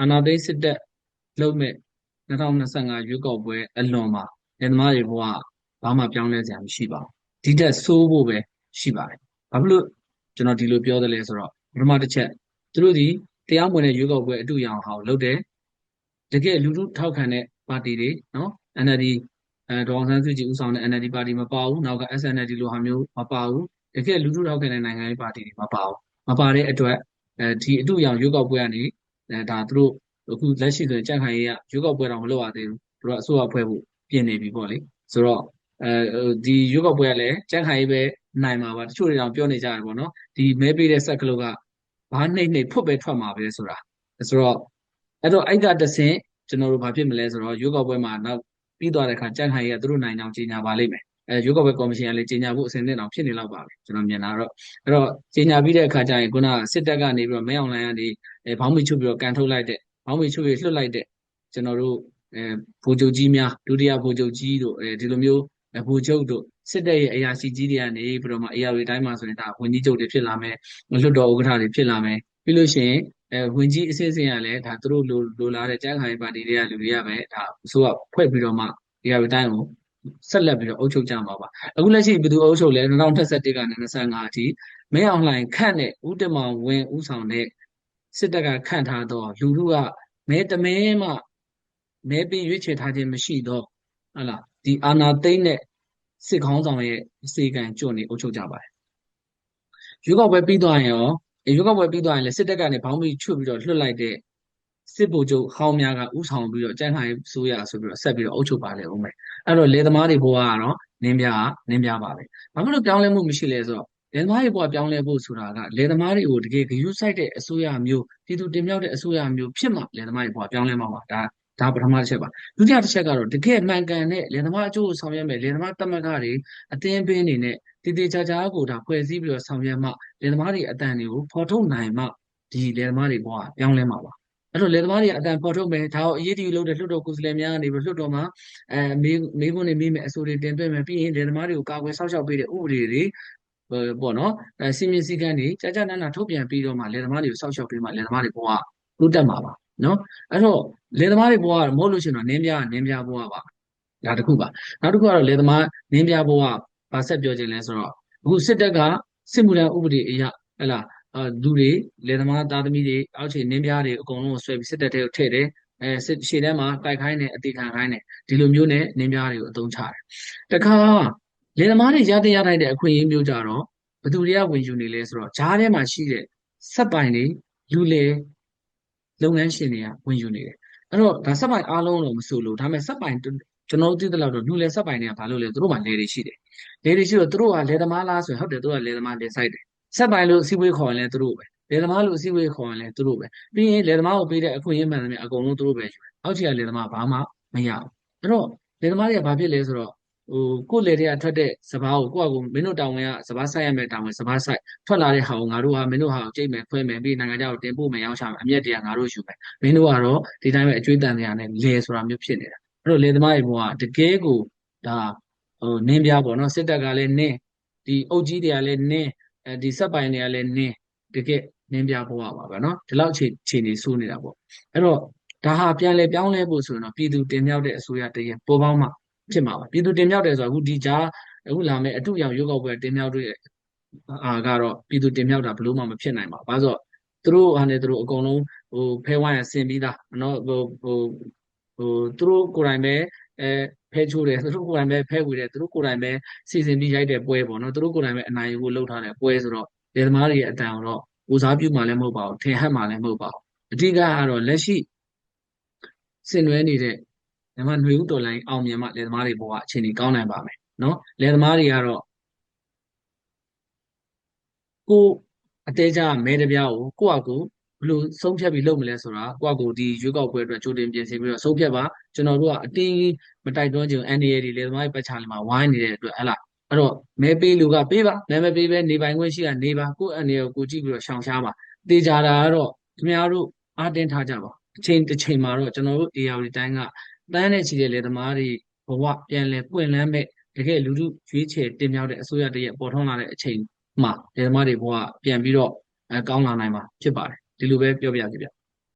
အာဏာသိမ်းစစ်တပ်လုပ်မဲ့2025ရွေးကောက်ပွဲအလွန်မှာလယ်သမားတွေဘဝဘာမှပြောင်းလဲစရာမရှိပါဘူးဒီတက်ဆိုးဖို့ပဲရှိပါတယ်ဘာဖြစ်လို့ကျွန်တော်ဒီလိုပြောသလဲဆိုတော့ပထမတစ်ချက်သူတို့ဒီတရားမဝင်တဲ့ရွေးကောက်ပွဲအတူရအောင်ဟောလုပ်တယ်တကယ်လူထုထောက်ခံတဲ့ပါတီတွေနော် NLD အဲဒေါအောင်ဆန်းစုကြည်ဦးဆောင်တဲ့ NLD ပါတီမပါဘူးနောက်က SNLD လိုဟာမျိုးမပါဘူးတကယ်လူထုထောက်ခံတဲ့နိုင်ငံရေးပါတီတွေမပါဘူးမပါတဲ့အတွက်အဲဒီအတူရောင်ရွေးကောက်ပွဲကနေ အဲဒါသူတို့အခုလက်ရှိဆိုရင်ကြံ့ခိုင်ရေးကရွေးကောက်ပွဲတော့မလုပ်ရသေးဘူးသူတို့အစိုးရဖွဲ့ဖို့ပြင်နေပြီပေါ့လေဆိုတော့အဲဒီရွေးကောက်ပွဲကလည်းကြံ့ခိုင်ရေးပဲနိုင်မှာပါတချို့တွေတော့ပြောနေကြတယ်ပေါ့နော်ဒီမဲပေးတဲ့ဆက်ကလုတ်ကဘာနှိမ့်နှိမ့်ဖွတ်ပဲထွက်မှာပဲဆိုတာဆိုတော့အဲ့တော့အဲ့ကတဆင့်ကျွန်တော်တို့ဘာဖြစ်မလဲဆိုတော့ရွေးကောက်ပွဲမှာနောက်ပြီးသွားတဲ့အခါကြံ့ခိုင်ရေးကသူတို့နိုင်အောင်ကြီးညာပါလိမ့်မယ် အဲရွေးကောက်ပွဲကော်မရှင်ကလည်းကြီးညာဖို့အစဉ်သင့်အောင်ဖြစ်နေလောက်ပါပဲကျွန်တော်မြင်တာတော့အဲ့တော့ကြီးညာပြီးတဲ့အခါကျရင်ခုနစစ်တပ်ကနေပြီးတော့မဲအောင်လိုင်းကနေဘောင်းမီချုပ်ပြီးတော့ကန်ထုတ်လိုက်တဲ့ဘောင်းမီချုပ်ပြီးလွှတ်လိုက်တဲ့ကျွန်တော်တို့အဲဗိုလ်ချုပ်ကြီးများဒုတိယဗိုလ်ချုပ်ကြီးတို့အဲဒီလိုမျိုးဗိုလ်ချုပ်တို့စစ်တပ်ရဲ့အရာရှိကြီးတွေကနေပြီးတော့မှအေရဝေတိုင်းမှာဆိုရင်ဒါဝန်ကြီးချုပ်တွေဖြစ်လာမယ်လွှတ်တော်ဥက္ကဋ္ဌတွေဖြစ်လာမယ်ပြီးလို့ရှိရင်အဲဝင်ကြီးအစစ်အစင်ကလည်းဒါသူတို့လိုလိုလားတဲ့ကျန်းခိုင်ပါတီတွေကလူတွေကပဲဒါအစိုးရဖွဲ့ပြီးတော့မှအေရဝေတိုင်းကို ဆက်လက်ပြီးတော့အုပ်ချုပ်ကြမှာပါအခုလက်ရှိဘယ်သူအုပ်ချုပ်လဲ2021ကနေ25အထိမင်းအောင်လှိုင်ခန့်တဲ့ဦးတမောင်ဝင်းဦးဆောင်တဲ့စစ်တပ်ကခန့်ထားတော့လူလူကမဲတမဲမှမဲပေးရွေးချယ်ထားခြင်းမရှိတော့ဟုတ်လားဒီအာနာသိမ့်တဲ့စစ်ခေါင်းဆောင်ရဲ့အစီကံကြွနေအုပ်ချုပ်ကြပါတယ်ရွေးကောက်ပွဲပြီးသွားရင်ရောရွေးကောက်ပွဲပြီးသွားရင်လည်းစစ်တပ်ကနေဘောင်းပြီးချွတ်ပြီးတော့လွှတ်လိုက်တဲ့ စစ်ဗိုလ်ချုပ်ဟောင်းများကဥဆောင်ပြီးတော့ကြံ့ခိုင်ဆိုးရဆိုပြီးတော့ဆက်ပြီးတော့အုပ်ချုပ်ပါလေဦးမယ်အဲ့တော့လေသမားတွေဘဝကတော့နင်းပြနင်းပြပါပဲဘာဖြစ်လို့ပြောင်းလဲမှုမရှိလဲဆိုတော့လေသမားတွေဘဝပြောင်းလဲဖို့ဆိုတာကလေသမားတွေကိုတကယ်ဂရုစိုက်တဲ့အစိုးရမျိုးပြည်သူတင်မြှောက်တဲ့အစိုးရမျိုးဖြစ်မှလေသမားတွေဘဝပြောင်းလဲမှာပါဒါဒါပထမတစ်ချက်ပါဒုတိယတစ်ချက်ကတော့တကယ်မှန်ကန်တဲ့လေသမားအကျိုးကိုဆောင်ရွက်မယ်လေသမားတမကတွေအသင်းပင်းနေနဲ့တည်တည်ချာချာကိုဒါဖွဲ့စည်းပြီးတော့ဆောင်ရွက်မှလေသမားတွေအတန်တွေကိုဖော်ထုတ်နိုင်မှဒီလေသမားတွေဘဝပြောင်းလဲမှာပါ အဲ့တော့လေသမားတွေအတန်ဖော်ထုတ်မယ်ဒါကိုအရေးတယူလုပ်တဲ့လွှတ်တော်ကိုယ်စားလှယ်များကနေပြီးလွှတ်တော်မှာအဲမေးမေးခွန်းတွေမေးမယ်အဆိုတွေတင်သွင်းမယ်ပြီးရင်လေသမားတွေကိုကာကွယ်ဆောက်ရှောက်ပေးတဲ့ဥပဒေတွေပေါ့နော်အဲစီမင်းစည်းကမ်းတွေကြာကြာနာနာထုတ်ပြန်ပြီးတော့မှလေသမားတွေကိုဆောက်ရှောက်ပေးမှလေသမားတွေဘဝတိုးတက်မှာပါနော်အဲ့တော့လေသမားတွေဘဝမဟုတ်လို့ရှိရင်တော့နင်းပြနင်းပြဘဝပါဒါတစ်ခုပါနောက်တစ်ခုကတော့လေသမားနင်းပြဘဝဗာဆက်ပြောခြင်းလဲဆိုတော့အခုစစ်တပ်ကစစ်မှုထမ်းဥပဒေအရဟဲ့လား အာလူတွေလယ်သမားသားသမီးတွေအောက်ခြေနင်းပြားတွေအကုန်လုံးဆွဲပြီးစစ်တပ်ထဲကိုထည့်တယ်အဲစစ်ရှေ့ထဲမှာတိုက်ခိုင်းတယ်အတိခံခိုင်းတယ်ဒီလိုမျိုးနဲ့နင်းပြားတွေကိုအသုံးချတယ်တခါလယ်သမားတွေရတဲ့ရထိုက်တဲ့အခွင့်အရေးမျိုးကြတော့ဘသူတွေကဝင်ယူနေလဲဆိုတော့ဂျားထဲမှာရှိတဲ့ဆက်ပိုင်တွေလူလေလုပ်ငန်းရှင်တွေကဝင်ယူနေတယ်အဲ့တော့ဒါဆက်ပိုင်အားလုံးတော့မဆိုလို့ဒါပေမဲ့ဆက်ပိုင်ကျွန်တော်သိသလောက်တော့လူလေဆက်ပိုင်တွေကဘာလို့လဲသူတို့မှလေတွေရှိတယ်လေတွေရှိတော့သူတို့ကလေသမားလားဆိုရင်ဟုတ်တယ်သူတို့ကလေသမားလေဆိုင်တယ် ဆက်ပိုင်လို့စီဝေးခေါ်ရင်လည်းသူတို့ပဲလေသမားလို့စီဝေးခေါ်ရင်လည်းသူတို့ပဲပြီးရင်လေသမားကိုပေးတဲ့အခွင့်အရေးမှန်တယ်အကုန်လုံးသူတို့ပဲယူတယ်အောက်ခြေကလေသမားဘာမှမရဘူးအဲ့တော့လေသမားတွေကဘာဖြစ်လဲဆိုတော့ဟိုကိုယ့်လေတွေကထွက်တဲ့စပားကိုကိုယ့်အကူမင်းတို့တောင်းဝင်ကစပားဆိုင်ရမယ်တောင်းဝင်စပားဆိုင်ထွက်လာတဲ့ဟာကိုငါတို့ဟာမင်းတို့ဟာကိုကြိတ်မယ်ဖွဲမယ်ပြီးနိုင်ငံခြားကိုတင်ပို့မယ်ရောင်းချမယ်အမျက်တရားငါတို့ယူမယ်မင်းတို့ကတော့ဒီတိုင်းပဲအကျွေးတန်တရားနဲ့လေဆိုတာမျိုးဖြစ်နေတာအဲ့တော့လေသမားတွေဘုရားတကယ်ကိုဒါဟိုနင်းပြပေါ့နော်စစ်တပ်ကလည်းနင်းဒီအုပ်ကြီးတွေကလည်းနင်း အဲဒီစက်ပိုင်တွေကလည်းနင်းတကယ်နင်းပြဘဝပါပဲเนาะဒီလောက်အခြေအခြေအနေဆိုးနေတာပေါ့အဲ့တော့ဒါဟာပြန်လဲပြောင်းလဲဖို့ဆိုရင်တော့ပြည်သူတင်မြှောက်တဲ့အစိုးရတည်းပေါ်ပေါင်းမှဖြစ်မှာပါပြည်သူတင်မြှောက်တယ်ဆိုတော့အခုဒီကြားအခုလာမယ့်အထုရောင်ရွေးကောက်ပွဲတင်မြှောက်တဲ့အာကတော့ပြည်သူတင်မြှောက်တာဘလို့မှမဖြစ်နိုင်ပါဘူး။ဘာလို့ဆိုတော့သူတို့ဟာနေသူတို့အကုန်လုံးဟိုဖဲဝိုင်းဆင်ပြီးသားနော်ဟိုဟိုဟိုသူတို့ကိုယ်တိုင်ပဲ အဲဖဲချိုးတယ်သူတို့ကိုယ်တိုင်ပဲဖဲဝေတယ်သူတို့ကိုယ်တိုင်ပဲစီစဉ်ပြီးရိုက်တဲ့ပွဲပေါ့နော်သူတို့ကိုယ်တိုင်ပဲအနိုင်ယူဖို့လုပ်ထားတဲ့ပွဲဆိုတော့လယ်သမားတွေရဲ့အတန်တော့ဦးစားပြုမှလည်းမဟုတ်ပါဘူးထင်ဟပ်မှလည်းမဟုတ်ပါဘူးအဓိကကတော့လက်ရှိဆင်နွှဲနေတဲ့မြန်မာຫນွေဦးတော်လိုင်းအောင်မြင်မှလယ်သမားတွေဘဝအခြေအနေကောင်းနိုင်ပါမယ်နော်လယ်သမားတွေကတော့ကိုအသေးချာမဲတပြားကိုကိုယ့်အကူဘယ် လိုဆုံးဖြတ်ပြီးလုပ်မလဲဆိုတာကိုယ့်အကူဒီရွေးကောက်ပွဲအတွက်ကြိုတင်ပြင်ဆင်ပြီးတော့ဆုံးဖြတ်ပါကျွန်တော်တို့ကအတင်းမတိုက်တွန်းချင် NDA တွေလယ်သမားတွေပတ်ချာလီမှာဝိုင်းနေတဲ့အတွက်ဟဲ့လားအဲ့တော့မဲပေးလူကပေးပါမဲမပေးပဲနေပိုင်ခွင့်ရှိတာနေပါကိုယ့်အနေကိုကိုကြည့်ပြီးတော့ရှောင်ရှားပါတေချာတာကတော့ခင်ဗျားတို့အားတင်းထားကြပါအချိန်တစ်ချိန်မှာတော့ကျွန်တော်တို့ AR တိုင်းကတန်းနဲ့ချီတဲ့လေသမားတွေဘဝပြန်လဲပွင့်လန်းမဲ့တကယ်လူထုရွေးချယ်တင်မြှောက်တဲ့အစိုးရတရက်ပေါ်ထွန်းလာတဲ့အချိန်မှာလေသမားတွေဘဝပြန်ပြီးတော့အဲကောင်းလာနိုင်မှာဖြစ်ပါတယ် ဒီလိုပဲပြောပြကြည့်ဗျ